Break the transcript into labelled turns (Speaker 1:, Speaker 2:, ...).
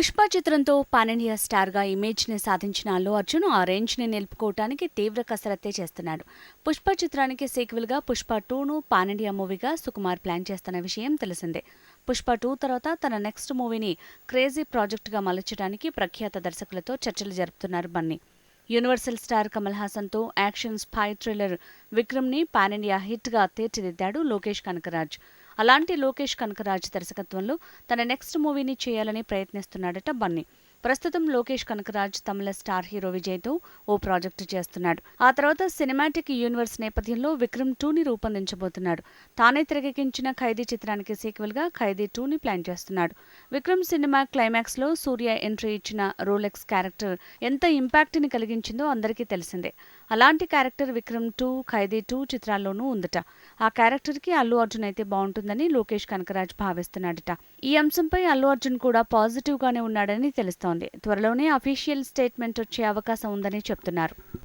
Speaker 1: పుష్ప చిత్రంతో పాన్ స్టార్గా ఇమేజ్ని సాధించిన అల్లు అర్జున్ ఆ రేంజ్ని నిలుపుకోవటానికి తీవ్ర కసరత్తే చేస్తున్నాడు. పుష్ప చిత్రానికి సీక్వెల్గా పుష్ప టూను పానండియా మూవీగా సుకుమార్ ప్లాన్ చేస్తున్న విషయం తెలిసిందే. పుష్ప టూ తర్వాత తన నెక్స్ట్ మూవీని క్రేజీ ప్రాజెక్టుగా మలచడానికి ప్రఖ్యాత దర్శకులతో చర్చలు జరుపుతున్నారు బన్నీ. యూనివర్సల్ స్టార్ కమల్ హాసన్తో యాక్షన్ స్పై థ్రిల్లర్ విక్రమ్ని పాన్ ఇండియా హిట్గా తీర్చిదిద్దాడు లోకేష్ కనకరాజ్. అలాంటి లోకేష్ కనకరాజ్ దర్శకత్వంలో తన నెక్స్ట్ మూవీని చేయాలని ప్రయత్నిస్తున్నాడట బన్నీ. ప్రస్తుతం లోకేష్ కనకరాజ్ తమిళ స్టార్ హీరో విజయ్తో ఓ ప్రాజెక్టు చేస్తున్నాడు. ఆ తర్వాత సినిమాటిక్ యూనివర్స్ నేపథ్యంలో విక్రమ్ టూని రూపొందించబోతున్నాడు. తానే తెరకెక్కించిన ఖైదీ చిత్రానికి సీక్వెల్గా ఖైదీ టూని ప్లాన్ చేస్తున్నాడు. విక్రమ్ సినిమా క్లైమాక్స్లో సూర్య ఎంట్రీ ఇచ్చిన రోలెక్స్ క్యారెక్టర్ ఎంత ఇంపాక్ట్ని కలిగించిందో అందరికీ తెలిసిందే. అలాంటి character Vikram two Khaidi two చిత్రాల్లోనూ ఉందట. ఆ క్యారెక్టర్కి అల్లు అర్జున్ అయితే బాగుంటుందని లోకేష్ కనకరాజ్ భావిస్తున్నాడట. ఈ అంశంపై అల్లు అర్జున్ కూడా పాజిటివ్గానే ఉన్నాడని తెలుస్తోంది. త్వరలోనే అఫీషియల్ స్టేట్మెంట్ వచ్చే అవకాశం ఉందని చెప్తున్నారు.